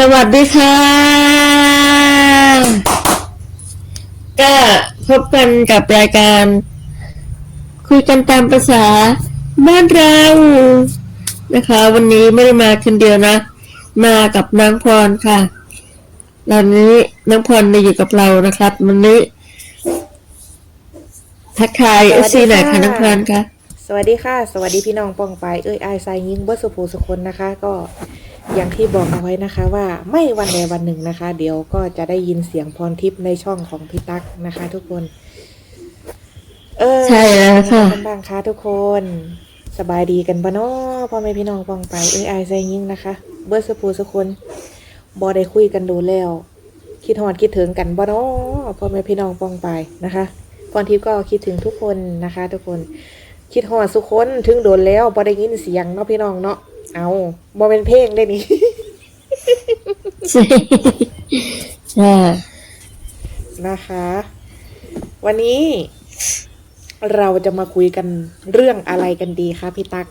สวัสดีค่ะ ก็พบกันกับรายการ คุยกันตามภาษาบ้านเรานะคะ วันนี้ไม่ได้มาคนเดียวนะ มากับนางพรค่ะตอนนี้นางพรมาอยู่กับเรานะครับ วันนี้ ทักทายเอสวัสดีซีหน่อยค่ะค่ะนางพรค่ะ สวัสดีค่ะ สวัสดีพี่น้องปองไปเอ้ยอายสายยิงเบิร์สุภูสุคนนะคะ ก็ อย่างที่บอกเอาไว้นะคะว่าไม่วันใดวันหนึ่งนะคะ เดี๋ยวก็จะได้ยินเสียงพรทิพย์ในช่องของพี่ตั๊กนะคะ ทุกคน เออใช่แล้วค่ะเป็นไงกันบ้างคะทุกคน สบายดีกันปะเนาะพ่อแม่พี่น้องปองไปเอ้ยอายสายยิงนะคะ เบิร์สุภูสุคนบอได้คุยกันดูแล้ว คิดหอดคิดถึงกันบ่เนาะพ่อแม่พี่น้องปองไปนะคะพรทิพย์ก็คิดถึงทุกคนนะคะ ทุกคน คิดหอดสุคนถึงโดนแล้วบ่ได้ยินเสียงเนาะพี่น้องเนาะ เอาบ่เป็นเพลงได้นี่ใช่ใช่นะคะ วันนี้เราจะมาคุยกันเรื่องอะไรกันดีคะพี่ตั๊ก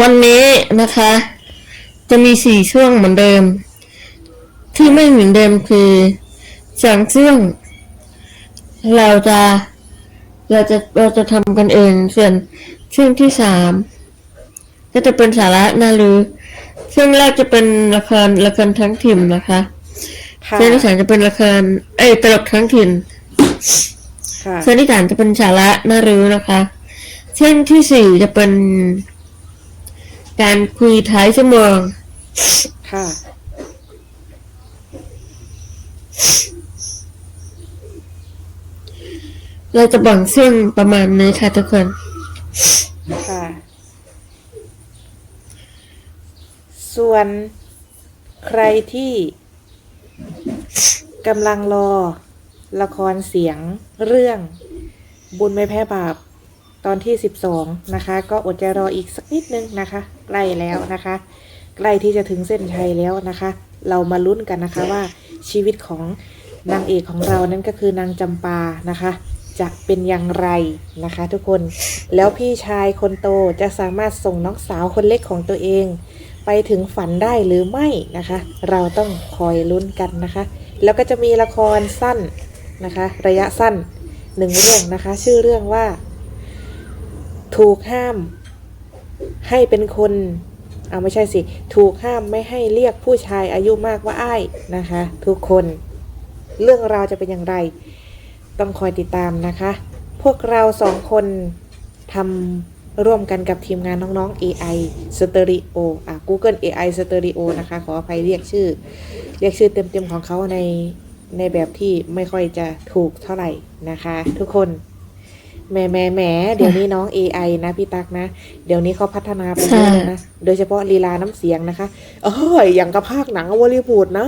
วันนี้นะคะ จะมีสี่ช่วงเหมือนเดิม ที่ไม่เหมือนเดิมคือสองช่วง เราจะ เราจะเราจะทำกันเองส่วนช่วงที่สาม ก็จะเป็นสาระน่ารู้ช่วงแรกจะเป็นละครละครทั้งถิ่นนะคะค่ะช่วงที่สามจะเป็นละครเอ้ยตลกทั้งถิ่นค่ะช่วงที่สามจะเป็นสาระน่ารู้นะคะช่วงที่สี่จะเป็น การคุยท้ายชั่วโมงค่ะเราจะแบ่งช่วงประมาณนี้ค่ะทุกคน ค่ะ ส่วนใครที่กำลังรอละครเสียงเรื่องบุญไม่แพ้บาปตอนที่ 12 นะคะ ก็อดใจรออีกสักนิดนึงนะคะ ใกล้แล้วนะคะ ใกล้ที่จะถึงเส้นชัยแล้วนะคะ เรามาลุ้นกันนะคะว่าชีวิตของนางเอกของเรานั้นก็คือนางจำปานะคะ จะเป็นอย่างไรนะคะ ทุกคนแล้วพี่ชายคนโตจะสามารถส่งน้องสาวคนเล็กของตัวเอง ไปถึงฝันได้หรือไม่นะคะ เราต้องคอยลุ้นกันนะคะ แล้วก็จะมีละครสั้นนะคะ ระยะสั้นหนึ่งเรื่องนะคะ ชื่อเรื่องว่า ถูกห้าม ให้เป็นคนเอาไม่ใช่สิ ถูกห้ามไม่ให้เรียกผู้ชายอายุมากว่าอ้ายนะคะ ทุกคนเรื่องราวจะเป็นอย่างไร ต้องคอยติดตามนะคะ พวกเราสองคนทำ ร่วมกันกับทีมงานน้องๆ AI Stereo อะ Google AI Stereo นะคะ ขออภัยเรียกชื่อ เรียกชื่อเต็มๆของเขาใน ในแบบที่ไม่ค่อยจะถูกเท่าไหร่นะคะ ทุกคนแหมแหมแหมเดี๋ยวนี้น้อง AI นะพี่ตักนะ เดี๋ยวนี้เขาพัฒนาไปเยอะเลยนะ โดยเฉพาะลีลาน้ำเสียงนะคะเอ้ยอย่างกับภาคหนังวอลลีวูดนะ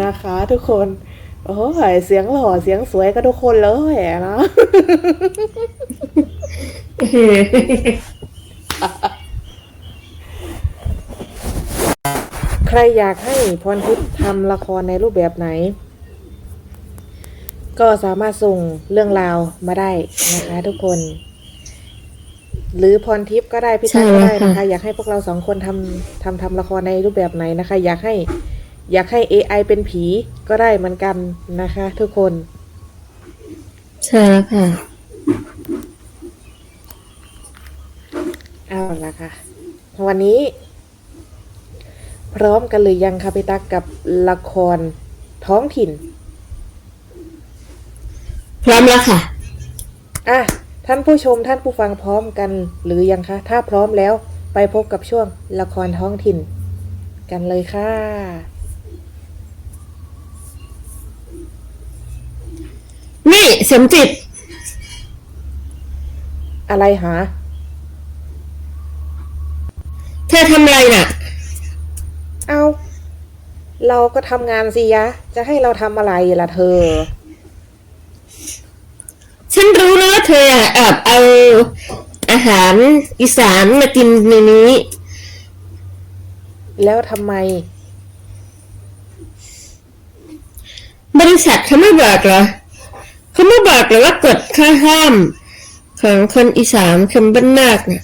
นะคะทุกคน โอ้ยเสียงหล่อเสียงสวยก็ทุกคนเลยอะนะใครอยากให้พรทิพย์ทำละครในรูปแบบไหน ก็สามารถส่งเรื่องราวมาได้นะคะทุกคน หรือพรทิพย์ก็ได้พี่ตั๊กก็ได้นะคะ อยากให้พวกเราสองคนทำทำทำละครในรูปแบบไหนนะคะ อยากให้ อยากให้ AI เป็นผีก็ได้เหมือนกันนะคะ ทุกคน ใช่แล้วค่ะ เอาละค่ะ วันนี้ พร้อมกันหรือยังคะพี่ตั๊กกับละครท้องถิ่น พร้อมแล้วค่ะ อะ ท่านผู้ชมท่านผู้ฟังพร้อมกันหรือยังคะ ถ้าพร้อมแล้วไปพบกับช่วงละครท้องถิ่น กันเลยค่ะ นี่สมจิต อะไรหา เธอทำอะไรน่ะ เอา เราก็ทำงานสิยะ จะให้เราทำอะไรล่ะเธอ ฉันรู้นะว่าเธออะแอบเอาอาหารอีสานมากินในนี้ แล้วทำไม บริษัทเขาไม่บอกเหรอเขาไม่ บอกเลยว่ากฎข้อห้าม ของคนอีสานคนบ้านนาคเนี่ย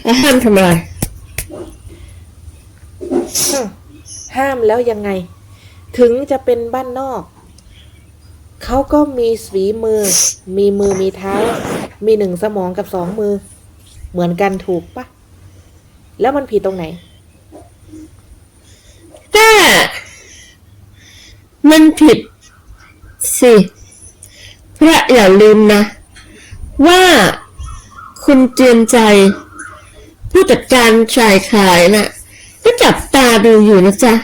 เขาห้ามทำอะไรฮึ่มห้ามแล้วยังไง ถึงจะเป็นบ้านนอก เขาก็มีสีมือ มีมือมีเท้า มีหนึ่งสมองกับสองมือ เหมือนกันถูกปะแล้วมันผิดตรงไหนแต่มันผิดสิ เพระอย่าลืมนะ ว่าคุณเจือนใจ ผู้จัดการชายขายน่ะ ก็จับตาดูอยู่นะจ๊ะ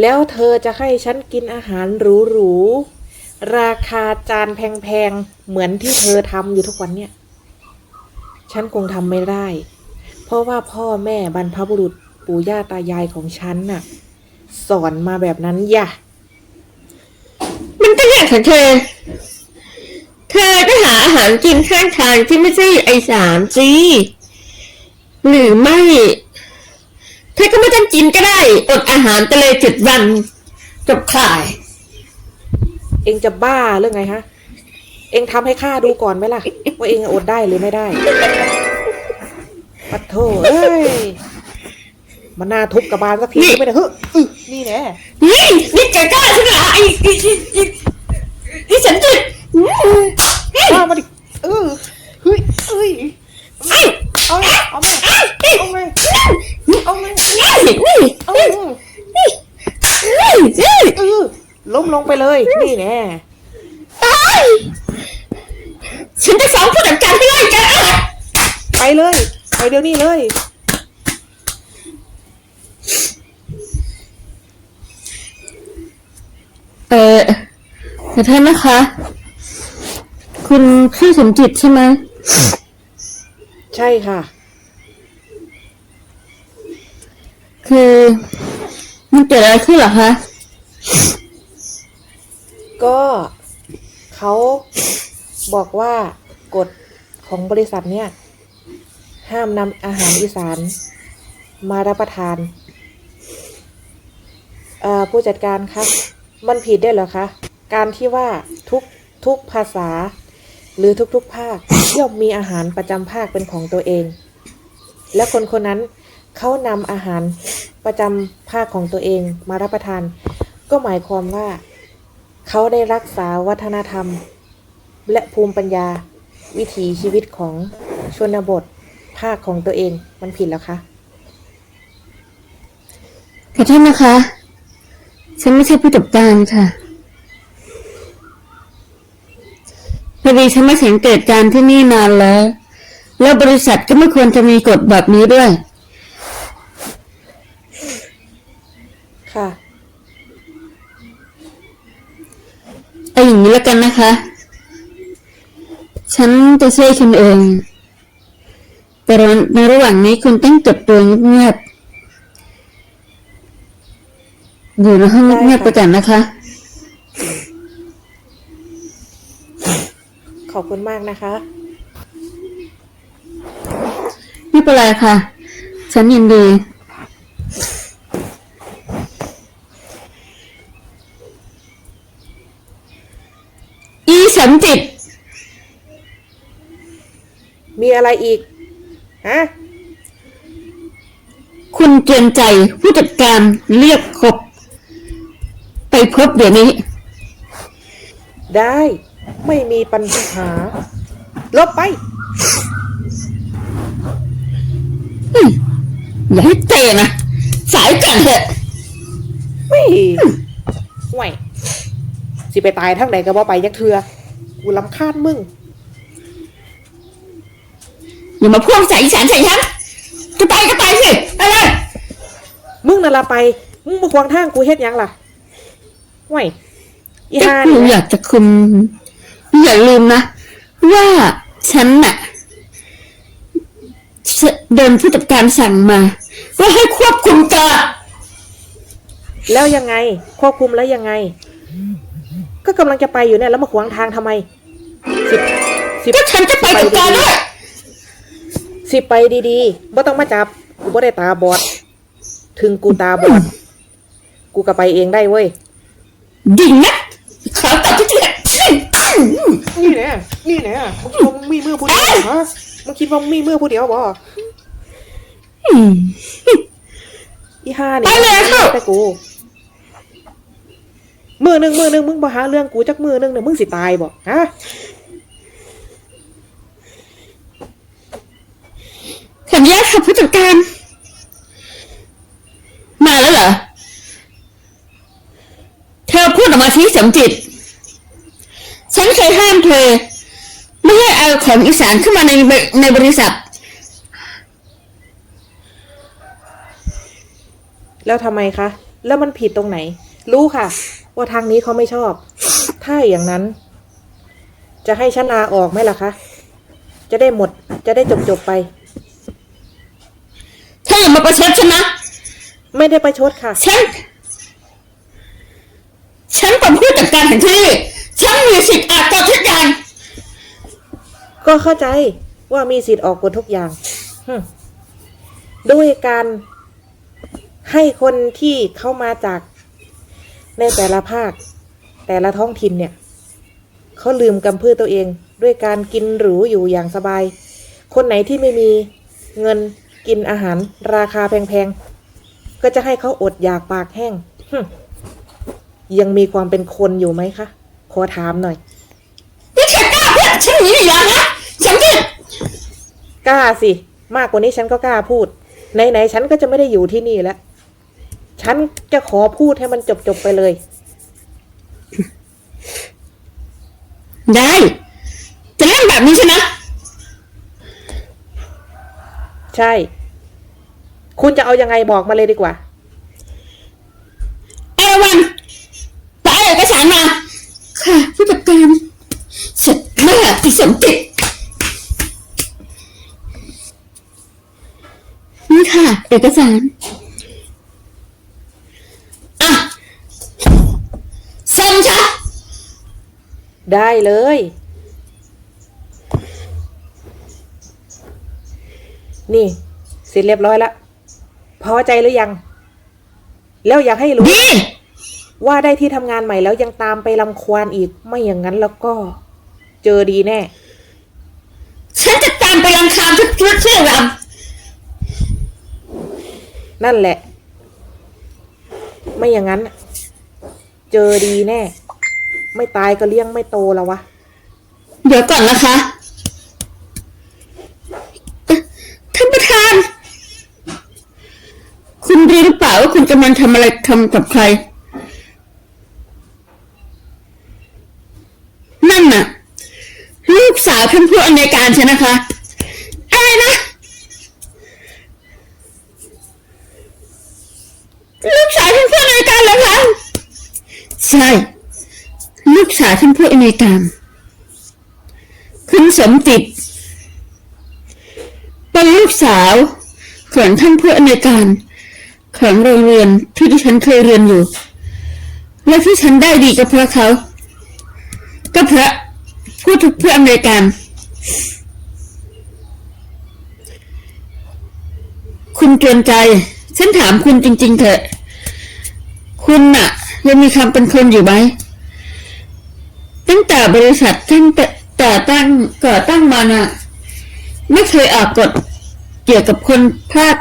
แล้วเธอจะให้ฉันกินอาหารหรูๆ ราคาจานแพงๆ เหมือนที่เธอทำอยู่ทุกวันเนี่ย ฉันคงทำไม่ได้ เพราะว่าพ่อแม่บรรพบุรุษปู่ย่าตายายของฉันน่ะ สอนมาแบบนั้นอย่า ก็อย่างของเธอ เธอก็หาอาหารกินข้างทางที่ไม่ใช่ไอสามสิหรือไม่ เธอก็ไม่ต้องกินก็ได้ อดอาหารไปเลยเจ็ดวันจบข่าย เองจะบ้าเรื่องไงฮะ เองทำให้ข้าดูก่อนไหมล่ะ ว่าเองอดได้หรือไม่ได้ปัดโถเอ้ยมันน่าทุบกระบาลสักทีไม่ได้เฮ้ยอึนี่แน่นี่นี่แกกล้าใช่ไหมล่ะไอ้ไอ้ ไอ้ไอ้ไอ้ฉันจิตอืมเฮ้ยว่ามาดิเออเฮ้ยเอ้ยไอ้เอาเลยเอาไอ้ไอ้เอามาเอามานี่นี่เอานี่มเออล้มลงไปเลย นี่แน่ตายฉันจะฟ้องผู้จัดการให้ไล่แกออกไปเลย ไปเดี๋ยวนี้เลย เออ ขอโทษนะคะ คุณชื่อสมจิตใช่ไหมใช่ค่ะ คือมันเกิดอะไรขึ้นเหรอคะก็เขาบอกว่ากฎของบริษัทเนี่ย ห้ามนำอาหารอีสาน มารับประทาน เอ่อผู้จัดการคะ มันผิดได้เหรอคะ การที่ว่าทุกทุกภาษา หรือทุกๆภาคย่อมมีอาหารประจำภาคเป็นของตัวเอง และคนคนนั้นเขานำอาหารประจำภาคของตัวเองมารับประทาน ก็หมายความว่าเขาได้รักษาวัฒนธรรม และภูมิปัญญา วิถีชีวิตของชนบทภาคของตัวเองมันผิดแล้วคะขอโทษนะคะ ฉันไม่ใช่ผู้จัดการค่ะ พอดีฉันมาสังเกตการณ์ที่นี่นานแล้ว แล้วบริษัทก็ไม่ควรจะมีกฎแบบนี้ด้วย ค่ะ เอาอย่างนี้แล้วกันนะคะ ฉันจะช่วยคุณเอง แต่ในระหว่างนี้คุณต้องเก็บตัวเงียบๆอยู่ในห้องเงียบๆไปก่อนนะคะ ขอบคุณมากนะคะไม่เป็นไรค่ะ ฉันยินดี อีสมจิต มีอะไรอีก ฮะ คุณเจียนใจผู้จัดการเรียกครบ ไปพบเดี๋ยวนี้ ได้ ไม่มีปัญหา ลบไปอย่าให้เตะนะ สายกันเถอะไม่ห่วยสิไปตายทั้งไหนก็บ่ไปยักเทือกูลำคาญมึง อย่ามาพ่วงใส่อีสานใส่ฉันจะไปก็ไปสิอะไรมึงนั่นละไป มึงมาขวางทางกูเฮ็ดหยังล่ะห่วยอีก็ห่ากูนี่ อยากจะคุม อย่าลืมนะ ว่าฉันน่ะเดินผู้จัดการสั่งมาว่าให้ควบคุมกาแล้วยังไง ควบคุมแล้วยังไง ก็กำลังจะไปอยู่เนี่ยแล้วมาขวางทางทำไมสิบสิบก็ฉันจะไปกับกาด้วยสิบไปดีๆบ่ต้องมาจับกูบ่ได้ตาบอด ถึงกูตาบอด กูก็ไปเองได้เว้ยดิ่งนะข นี่แน่นี่แน่มึงคิดว่ามึงมีมือผู้เดียวเหรอฮะมึงคิดว่ามึงมีมือผู้เดียวบ่อืมอีห่านี่ไปเลยเข้าแต่กูมือหนึ่งมือหนึ่งมึงบ่หาเรื่องกูจักมือหนึ่งเนี่ยมึงสิตายบ่ฮะขออนุญาตค่ะผู้จัดการ มาแล้วเหรอ เธอพูดออกมาที่สมจิต ฉันเคยห้ามเธอ ไม่ให้เอาของอีสานเข้ามาในบในบริษัท แล้วทำไมคะ แล้วมันผิดตรงไหน รู้ค่ะ ว่าทางนี้เขาไม่ชอบ ถ้าอย่างนั้น จะให้ฉันลาออกไหมล่ะคะ จะได้หมด จะได้จบจบๆไป เธออย่ามาประชดฉันนะ ไม่ได้ประชดค่ะ ฉัน ฉันเป็นผู้จัดการของที่นี่ฉัน มีสิทธิ์อาจต่อทุกอย่าง ก็เข้าใจว่ามีสิทธิ์ออกกฎทุกอย่างหึ่มด้วยการให้คนที่เข้ามาจากในแต่ละภาค แต่ละท้องถิ่นเนี่ย เขาลืมกำพืชตัวเอง ด้วยการกินหรูอยู่อย่างสบาย คนไหนที่ไม่มีเงินกินอาหารราคาแพงๆ ก็จะให้เขาอดอยากปากแห้งหึ่มยังมีความเป็นคนอยู่ไหมคะข อถามหน่อยนี่เธอกล้าพูดกับฉันอย่างนี้อย่างนะสมจิตกล้าสิ มากกว่านี้ฉันก็กล้าพูดไหนๆฉันก็จะไม่ได้อยู่ที่นี่แล้ว ฉันจะขอพูดให้มันจบๆไปเลย ได้ จะเล่นแบบนี้ใช่ไหมใช่ คุณจะเอายังไงบอกมาเลยดีกว่า เอวันไปเอาเอกสารมา ค่ะผู้จัดการเสร็จแม่ที่สมจิต นี่ค่ะ เอกสารอะเซ็นค่ะได้เลย นี่เสร็จเรียบร้อยแล้วพอใจหรือยัง แล้วอยากให้รู้ดีว่าได้ที่ทำงานใหม่แล้วยังตามไปลำควานอีกไม่อย่างนั้นแล้วก็ เจอดีแน่ ฉันจะตามไปรังคาญทุกทุกเที่ยวร นั่นแหละ ไม่อย่างนั้น เจอดีแน่ ไม่ตายก็เลี้ยงไม่โตแล้ววะ เดี๋ยวก่อนนะคะ ท่านประธาน คุณรู้หรือเปล่าว่าคุณกำลังทำอะไรทำกับใคร นั่นน่ะ ลูกสาวท่านผู้อำนวยการใช่นะคะ อะไรนะ ลูกสาวท่านผู้อำนวยการเหรอคะ ใช่ ลูกสาวท่านผู้อำนวยการคุณสมจิต เป็นลูกสาวของท่านผู้อำนวยการของโรงเรียนที่ดิฉันเคยเรียนอยู่ และที่ฉันได้ดีก็เพราะเขา ก็เพราะผู้ถูกผู้อำนวยการคุณเกินใจ ฉันถามคุณจริง ๆ เถอะ คุณน่ะ ยังมีความเป็นคนอยู่ไหมตั้งแต่บริษัทตั้งแต่แต,ตั้งก่อตั้งมาน่ะ ไม่เคยออกกฎเกี่ยวกับคนภาค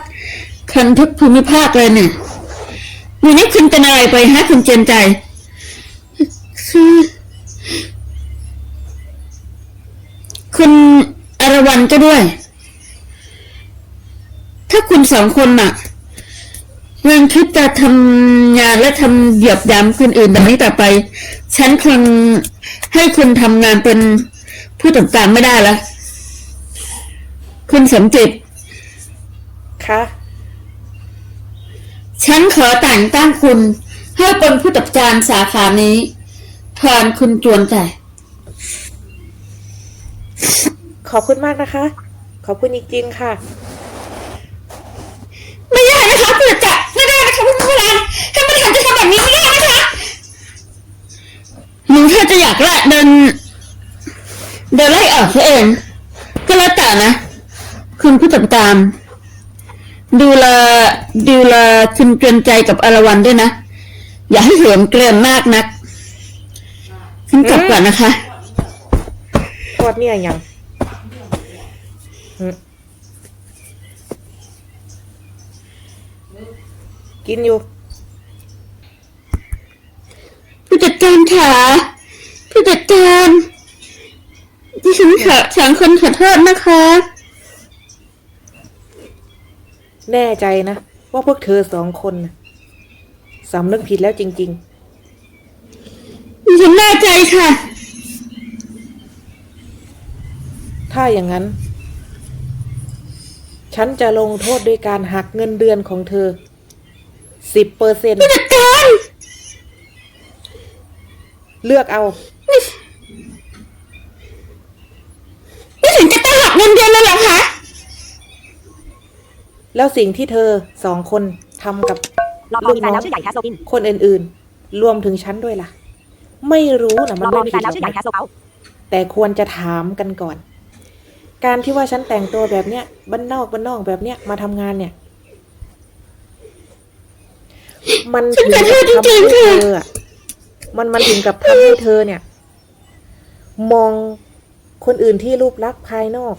คันทุกภูมิภาคเลยเนี่ยวันนี้คุณเป็นอะไรไปฮะคุณเจนใจ คือคุณอรวรรณก็ด้วย ถ้าคุณสองคนน่ะ ยังคิดจะทำงานและทำเหยียบย้ำคนอื่นแบบนี้ต่อไป ฉันคงให้คุณทำงานเป็นผู้จัดการไม่ได้แล้วคุณสมจิตคะฉันขอแต่งตั้งคุณให้เป็นผู้จัดการสาขานี้แทนคุณจวนใจขอบคุณมากนะคะ ขอบคุณจริงๆค่ะ ไม่ได้นะคะผู้จัดการไม่ได้นะคะคุณประธานท่านประธานจะทำแบบนี้ไม่ได้นะคะ หรือถ้าจะอยากละเดิน เดินไล่ออกตัวเอง ก็แล้วแต่นะ คุณผู้จัดการดูแลดูแลคุณเกินใจกับอรวรรณด้วยนะ อย่าให้เหิมเกลินมากนักฉันกลับก่อนนะคะอดเนี่ยยังกินอยู่ ผู้จัด การค่ะผู้จัดการที่ฉันขอสองคนขอโทษนะคะ แน่ใจนะ ว่าพวกเธอสองคนน่ะสำนึกผิดแล้วจริงฉันแน่ใจค่ะ ๆ ถ้าอย่างนั้น ฉันจะลงโทษด้วยการหักเงินเดือนของเธอสิบเปอร์เซ็น ผู้จัดการ เลือกเอา นี่ถึงจะต้องหักเงินเดือนแล้วเหรอคะ แล้วสิ่งที่เธอสองคนทำกับรอพอมีแฟนแล้วชื่อใหญ่แคสโซอินคนอื่นๆ รวมถึงฉันด้วยล่ะ ไม่รู้นะรมันอพอไม่มีแฟผิดนหรแล้วอกชื่อใหญ่นะ แคสโซเปาแต่ควรจะถามกันก่อน การที่ว่าฉันแต่งตัวแบบเนี้ยบ้านนอกบ้านนอกแบบเนี้ยมาทำงานเนี่ย มันถึงกับทำให้เธออะ มันมันถึงกับทำให้เธอเนี่ย มองคนอื่นที่รูปลักษณ์ภายนอก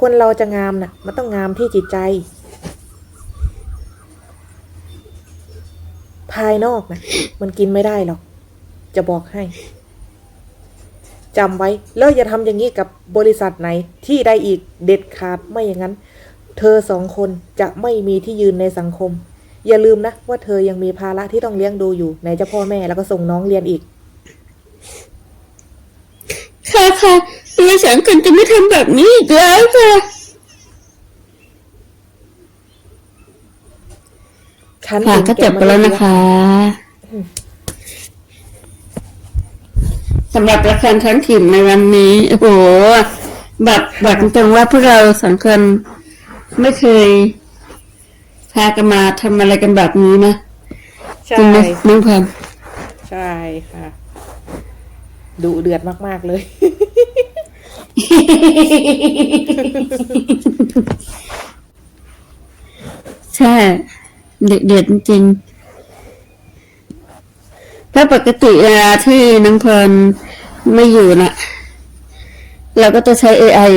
คนเราจะงามน่ะ มันต้องงามที่จิตใจ ภายนอกนะมันกินไม่ได้หรอก จะบอกให้จำไว้ แล้วอย่าทำอย่างนี้กับบริษัทไหน ที่ใดอีกเด็ดขาดไม่อย่างนั้น เธอสองคนจะไม่มีที่ยืนในสังคม อย่าลืมนะว่าเธอยังมีภาระที่ต้องเลี้ยงดูอยู่ไหนจะพ่อแม่แล้วก็ส่งน้องเรียนอีก ค่ะค่ะเราสองคนจะไม่ทำแบบนี้อีกแล้วค่ะ ฉันค่ะเห็นก็จแก่บมไปแล้วษนะยคะ สำหรับละครท้องถิ่นในวันนี้ โอ้โหแบบบอกตรงๆว่าพวกเราสองคนไม่เคย พากันมาทำอะไรกันแบบนี้นะใช่จริงไหมน้องพันใช่ค่ะดุเดือดมาก ๆ เลย ใช่เด็ดเด็ดจริงๆถ้าปกติเวลาที่น้องพรไม่อยู่น่ะเราก็จะใช้ AI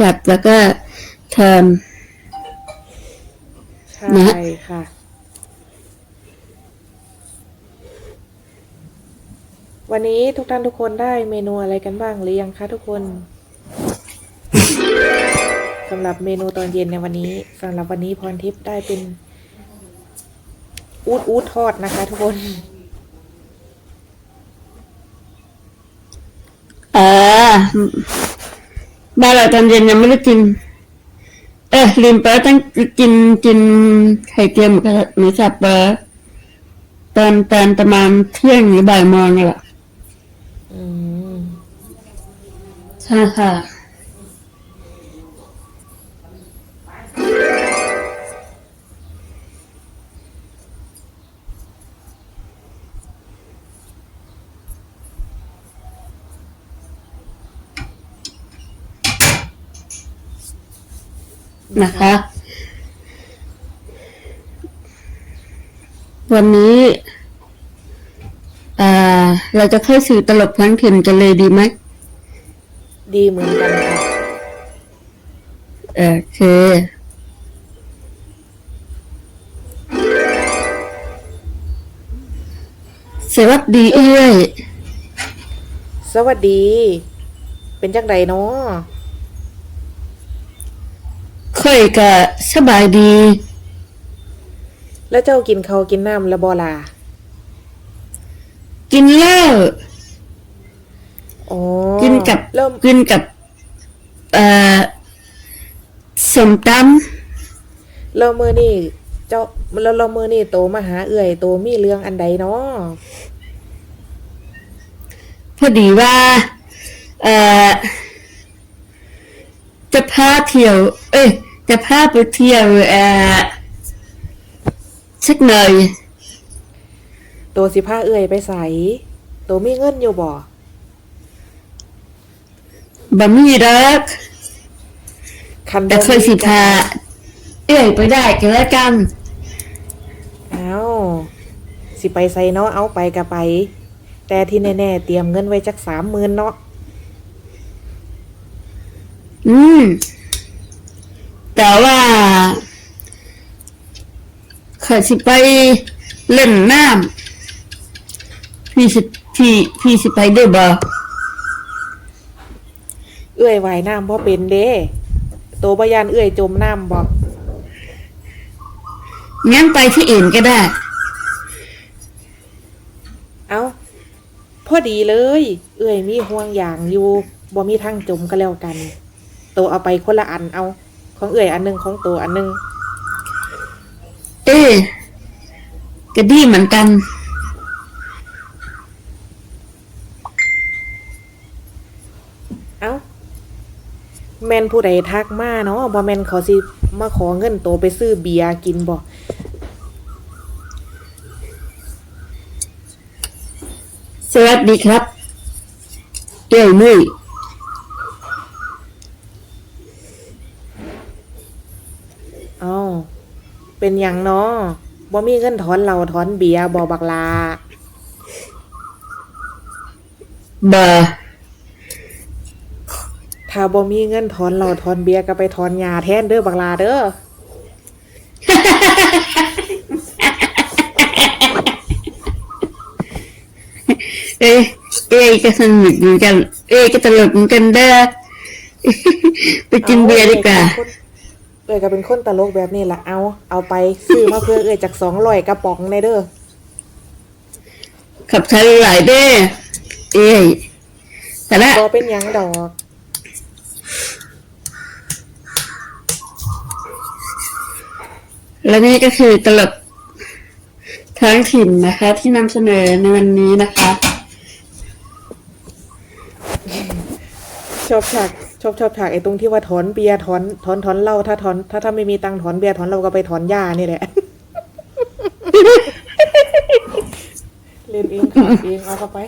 จัดแล้วก็ท ใช่นะค่ะ วันนี้ทุกท่านทุกคนได้เมนูอะไรกันบ้างหรือยังคะทุกคนสำหรับเมนูตอนเย็นในวันนี้สำหรับวันนี้พรทิพย์ได้เป็น อูดอูดทอดนะคะ ทุกคนำอ่าบ้านเราตอนเย็นยังไม่ได้กิน เออลืมไปว่าต้องกินกินไข่เจียวหมูกระทะหมูสับปะตอนตอนประมาณเที่ยงหรือบ่ายโมงนี่แหละอืมใช่ค่ะ นะคะ วันนี้อ่าเราจะเข้าสู่ตลบทั้งถิ่นกันเลยดีไหม ดีเหมือนกันค่ะโอเคสวัสดีเอ้ย สวัสดี เป็นจังไดเนาะค่ อยกะสบายดี แล้วเจ้ากินเขาวกินน้ำและบอลา กินเหล้าอ๋อกินกับเริ่มกินกับเอ่อสมตเริ่มมือนี่เจ้าแล้วเรามือนี่โตมาหาเอื่อย โตมีเรื่องอันใดเนาะำพอดีว่าเอ่อจะพาเที่ยว เอ้ย จะพาไปเที่ยวเอ่อสักหน่อยโตสิพาเอื่อยไปใสโตมีเงินอยู่บ่บ่มีรักคันบ่แต่เคยสิพาเอ้ยไปได้กันแล้วกันเอ้าสิไปใส่เนาะเอาไปกะไป แต่ที่แน่ๆเตรียมเงินไว้จักสามหมื่นเนาะอืม แต่ว่าข้าสิไปเล่นน้ำพี่สิพี่พี่สิไปด้วยบ่เอื้อยว่ายน้ำบ่เป็นเด้โตวบยานเอื้อยจมน้ำบ่งั้นไปที่อื่นก็ได้ เอาพอดีเลย เอื้อยมีห่วงอย่างอยู่บ่มีทางจมก็แล้วกัน โตเอาไปคนละอันเอา ของเอื้อยอันหนึงของโตอันหนึงเอ๊ะก็ดีเหมือนกันเอาแม่นผู้ใดทักมาเนาะบ่แม่นเขาสิมาขอเงินโตไปซื้อเบียร์กินบ่สวัสดีครับเอ้ยนุ้ย เอา เป็นหยังเนาะบ่มีเงินถอนเหล้าถอนเบียร์บ่บักลาบ่ถ้าบ่มีเงินถอนเหล้าถอนเบียร์ก็ไปถอนยาแทนเด้อบักลาเด้อเอ้ยเอ้ยก็สนุกเหมือนกัน เอ้ยก็ตลกเหมือนกันเด้อไปกินเบียร์ดีกว่า เอ้ยก็เป็นคนตลกแบบนี้ล่ะเอาเอาไปซื้อมาเพื่อเอ้ยจาก200กระป๋องในเด้อขับชันหลายเด้อเอ้ยแต่ละบ่เป็นหยังดอกและนี่ก็คือตลกท้องถิ่นนะคะ ที่นำเสนอในวันนี้นะคะ ชอบฉาก ชอบชอบฉากไอ้ตรงที่ว่าถอนเบียร์ถอนถอนถอนเหล้าถ้าถอนถ้าถ้าไม่มีตังค์ถอนเบียร์ถอนเหล้าก็ไปถอนยานี่แหละ เล่นเองขับเองเอาเข้าไป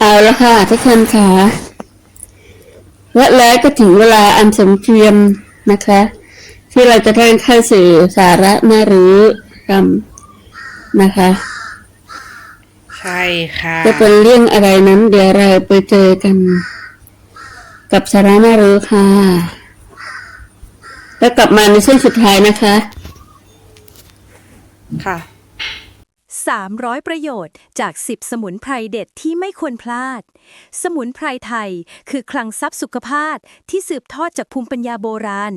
เอาละค่ะทุกคนค่ะและแล้วก็ถึงเวลาอันสมเกียมนะคะ ที่เราจะได้เข้าสู่สาระน่ารู้กันนะคะ ใช่ค่ะจะเป็นเรื่องอะไรนั้น เดี๋ยวเราไปเจอกัน กับสาระน่ารู้ค่ะ แล้วกลับมาในช่วงสุดท้ายนะคะ ค่ะ 300 ประโยชน์จาก 10 สมุนไพรเด็ดที่ไม่ควรพลาด สมุนไพรไทยคือคลังทรัพย์สุขภาพที่สืบทอดจากภูมิปัญญาโบราณ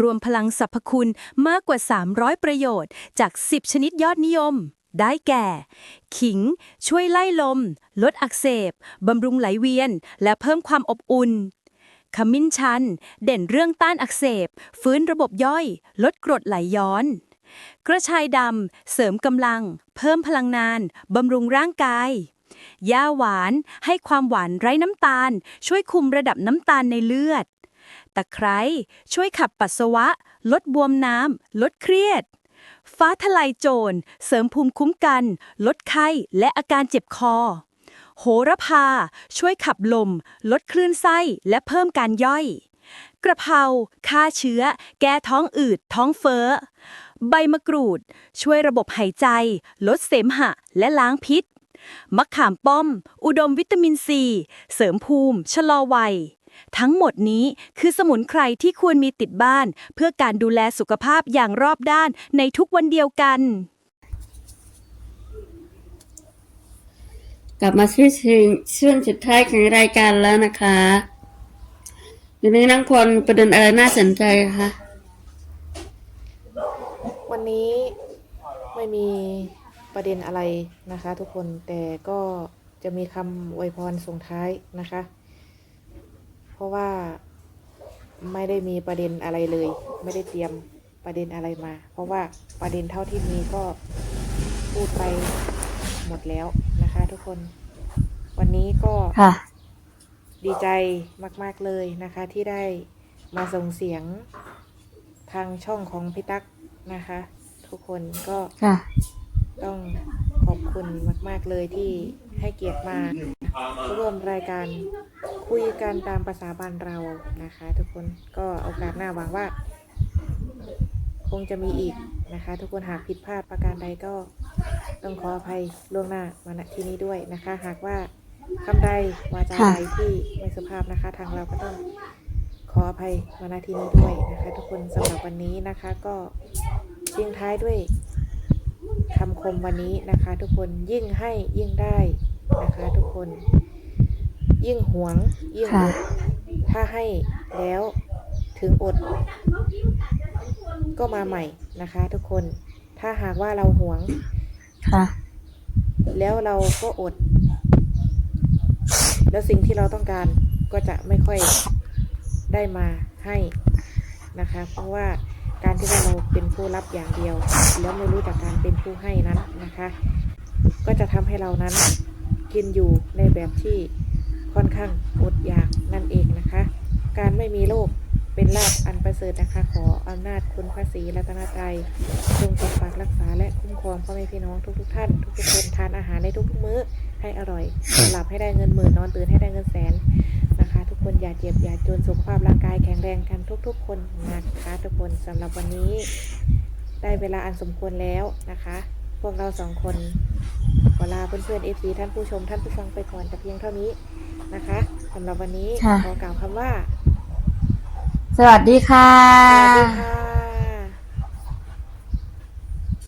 รวมพลังสรรพคุณมากกว่า 300 ประโยชน์จาก 10 ชนิดยอดนิยม ได้แก่ ขิง ช่วยไล่ลม ลดอักเสบ บำรุงไหลเวียน และเพิ่มความอบอุ่นขมิ้นชัน เด่นเรื่องต้านอักเสบ ฟื้นระบบย่อย ลดกรดไหลย้อน กระชายดำ เสริมกำลัง เพิ่มพลังงานบำรุงร่างกายยาหวานให้ความหวานไร้น้ำตาล ช่วยคุมระดับน้ำตาลในเลือด ตะไคร้ช่วยขับปัสสาวะ ลดบวมน้ำ ลดเครียด ฟ้าทลายโจร เสริมภูมิคุ้มกัน ลดไข้และอาการเจ็บคอ โหระพา ช่วยขับลม ลดคลื่นไส้และเพิ่มการย่อย กระเพราฆ่าเชื้อ แก้ท้องอืด ท้องเฟ้อ ใบมะกรูด ช่วยระบบหายใจ ลดเสมหะ และล้างพิษ มะขามป้อม อุดมวิตามินซี เสริมภูมิ ชะลอวัย ทั้งหมดนี้คือสมุนไพรที่ควรมีติดบ้าน เพื่อการดูแลสุขภาพอย่างรอบด้านในทุกวันเดียวกัน กลับมาที่ช่วงสุดท้ายของรายการแล้วนะคะวันนี้นังพลประเด็นอะไรน่าสนใจคะ วันนี้ไม่มีประเด็นอะไรนะคะ ทุกคนแต่ก็จะมีคำอวยพรส่งท้ายนะคะ เพราะว่าไม่ได้มีประเด็นอะไรเลย ไม่ได้เตรียมประเด็นอะไรมา เพราะว่าประเด็นเท่าที่มีก็พูดไปหมดแล้วนะคะ ทุกคน วันนี้ก็ค่ะดีใจมาก ๆเลยนะคะ ที่ได้มาส่งเสียงทางช่องของพี่ตั๊ก นะคะ ทุกคนก็ค่ะ ต้องขอบคุณมาก ๆ เลยที่ให้เกียรติมาร่วมรายการคุยกันตามภาษาบ้านเรานะคะ ทุกคนก็โอกาสหน้าหวังว่า คงจะมีอีกนะคะ ทุกคนหากผิดพลาดประการใดก็ต้องขออภัยล่วงหน้ามาณที่นี้ด้วยนะคะ หากว่าคำใดวาจาใดที่ไม่สุภาพนะคะ ทางเราก็ต้อง ขออภัยมาณที่นี้ด้วยนะคะ ทุกคนสำหรับวันนี้นะคะก็ทิ้งท้ายด้วยคำคมวันนี้นะคะ ทุกคนยิ่งให้ยิ่งได้นะคะ ทุกคน ยิ่งหวง ยิ่งอค่ะดถ้าให้แล้วถึงอด ก็มาใหม่นะคะ ทุกคนถ้าหากว่าเราหวงค่ะแล้วเราก็อด แล้วสิ่งที่เราต้องการก็จะไม่ค่อย ได้มาให้นะคะ เพราะว่าการที่เราเป็นผู้รับอย่างเดียว แล้วไม่รู้จักการเป็นผู้ให้นั้นนะคะ ก็จะทำให้เรานั้นกินอยู่ในแบบที่ค่อนข้างอดอยากนั่นเองนะคะ การไม่มีโรคเป็นลาภอันประเสริฐนะคะ ขออำนาจคุณพระศรีรัตนตรัยจงปกปักรักษาและคุ้มครองพ่อแม่พี่น้องทุกๆท่าน ทุกๆคนทานอาหารในทุกๆมื้อให้อร่อยหลับให้ได้เงินหมื่นนอนตื่นให้ได้เงินแสน คนอย่าเจ็บอย่าจนสุขภาพร่างกายแข็งแรงกันทุกๆ คนนะคะทุกคนสำหรับวันนี้ ได้เวลาอันสมควรแล้วนะคะ พวกเราสองคนขอลาเพื่อนๆเอฟซีท่านผู้ชมท่านผู้ฟังไปก่อนแต่เพียงเท่านี้นะคะสำหรับวันนี้ค่ะ ขอกล่าวคำว่าสวัสดีค่ะ สวัสดีค่ะ